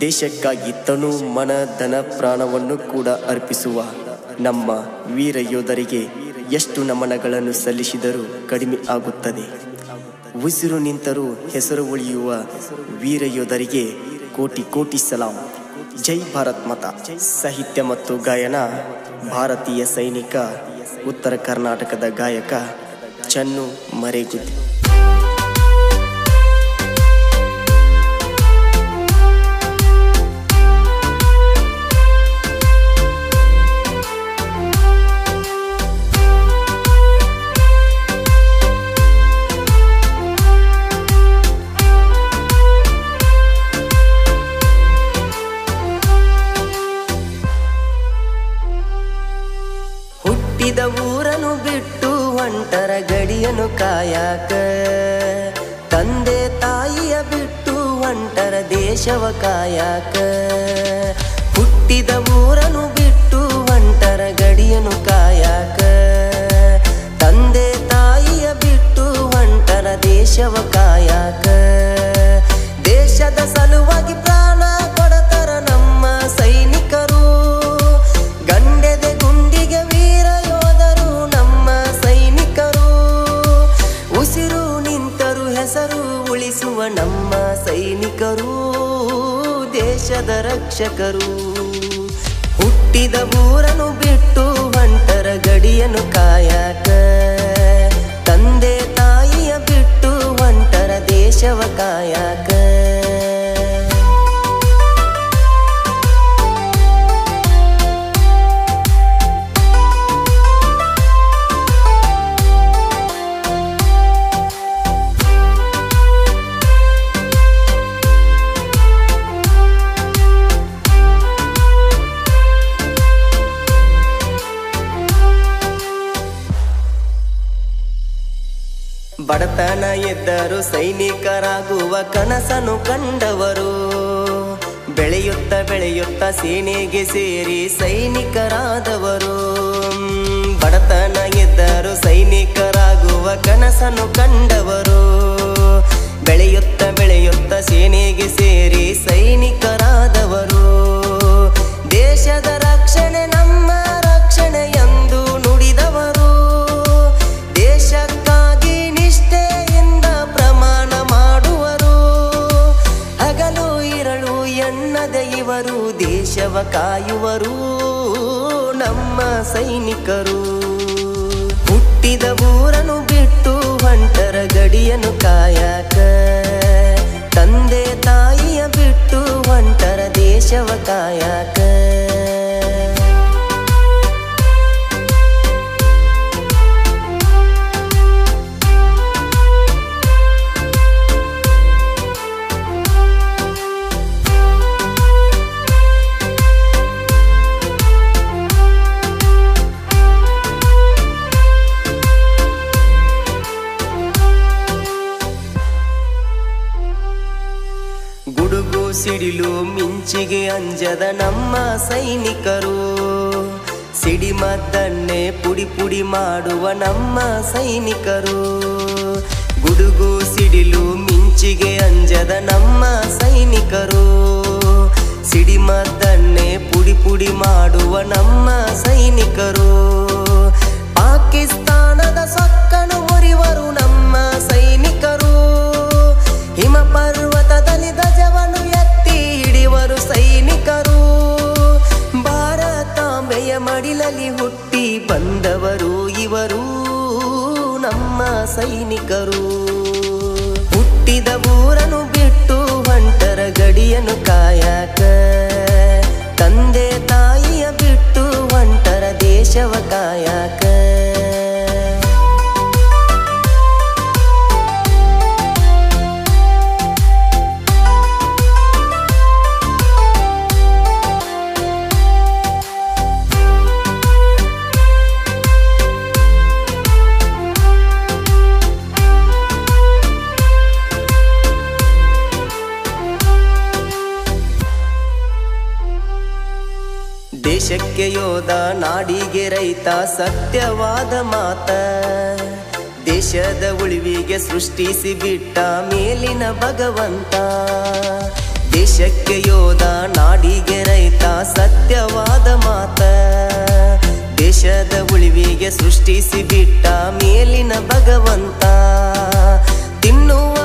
ದೇಶಕ್ಕಾಗಿ ತನು ಮನ, ಧನ, ಪ್ರಾಣವನ್ನು ಕೂಡ ಅರ್ಪಿಸುವ ನಮ್ಮ ವೀರ ಯೋಧರಿಗೆ ಎಷ್ಟು ನಮನಗಳನ್ನು ಸಲ್ಲಿಸಿದರೂ ಕಡಿಮೆ ಆಗುತ್ತದೆ. ಉಸಿರು ನಿಂತರೂ ಹೆಸರು ಉಳಿಯುವ ವೀರ ಯೋಧರಿಗೆ ಕೋಟಿ ಕೋಟಿ ಸಲಾಂ. ಜೈ ಭಾರತ್ ಮತ. ಸಾಹಿತ್ಯ ಮತ್ತು ಗಾಯನ, ಭಾರತೀಯ ಸೈನಿಕ, ಉತ್ತರ ಕರ್ನಾಟಕದ ಗಾಯಕ ಚನ್ನು ಮರೇಗುದ್ದಿ. ಕಾಯಾಕ ತಂದೆ ತಾಯಿಯ ಬಿಟ್ಟು ಒಂಟರ ದೇಶವ ಕಾಯಕ? ಹುಟ್ಟಿದ ಊರನು ಬಿಟ್ಟು ಒಂಟರ ಗಡಿಯನು ಕಾಯಾಕ? ರಕ್ಷಕರು ಹುಟ್ಟಿದ ಊರನು ಬಿಟ್ಟು ಹೊಂಟರ ಗಡಿಯನ್ನು ಕಾಯಕ. ತಂದೆ ತಾಯಿಯ ಬಿಟ್ಟು ಹೊಂಟರ ದೇಶವ ಕಾಯಾಕ. ಬಡತನ ಎದ್ದರು ಸೈನಿಕರಾಗುವ ಕನಸನು ಕಂಡವರು. ಬೆಳೆಯುತ್ತ ಬೆಳೆಯುತ್ತ ಸೇನೆಗೆ ಸೇರಿ ಸೈನಿಕರಾದವರು. ಬಡತನ ಎದ್ದರು ಸೈನಿಕರಾಗುವ ಕನಸನು ಕಂಡವರು. ಬೆಳೆಯುತ್ತ ಬೆಳೆಯುತ್ತ ಸೇನೆಗೆ ಸೇರಿ ಸೈನಿಕರಾದವರು ದೇಶವ ಕಾಯುವರು ನಮ್ಮ ಸೈನಿಕರು ಗುಡುಗು ಸಿಡಿಲು ಮಿಂಚಿಗೆ ಅಂಜದ ನಮ್ಮ ಸೈನಿಕರು. ಸಿಡಿಮದ್ದನ್ನೇ ಪುಡಿ ಪುಡಿ ಮಾಡುವ ನಮ್ಮ ಸೈನಿಕರು. ಗುಡುಗು ಸಿಡಿಲು ಮಿಂಚಿಗೆ ಅಂಜದ ನಮ್ಮ ಸೈನಿಕರು. ಸಿಡಿಮದ್ದನ್ನೇ ಪುಡಿ ಪುಡಿ ಮಾಡುವ ನಮ್ಮ ಸೈನಿಕರು. ಮಡಿಲಲ್ಲಿ ಹುಟ್ಟಿ ಬಂದವರು ಇವರು ನಮ್ಮ ಸೈನಿಕರು. ದೇಶಕ್ಕೆ ಯೋಧ, ನಾಡಿಗೆ ರೈತ, ಸತ್ಯವಾದ ಮಾತ. ದೇಶದ ಉಳಿವಿಗೆ ಸೃಷ್ಟಿಸಿ ಬಿಟ್ಟ ಮೇಲಿನ ಭಗವಂತ. ದೇಶಕ್ಕೆ ಯೋಧ, ನಾಡಿಗೆ ರೈತ, ಸತ್ಯವಾದ ಮಾತ. ದೇಶದ ಉಳಿವಿಗೆ ಸೃಷ್ಟಿಸಿ ಬಿಟ್ಟ ಮೇಲಿನ ಭಗವಂತ. ತಿನ್ನುವ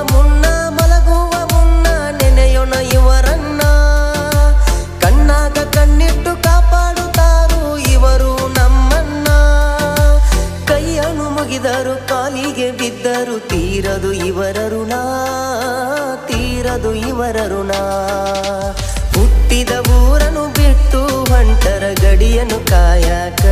ಕಾಲಿಗೆ ಬಿದ್ದರು ತೀರದು ಇವರ ಋಣ ತೀರದು ಇವರ ಋಣ. ಹುಟ್ಟಿದ ಊರನ್ನು ಬಿಟ್ಟು ಹೊಂಟರ ಗಡಿಯನ್ನು ಕಾಯಕ.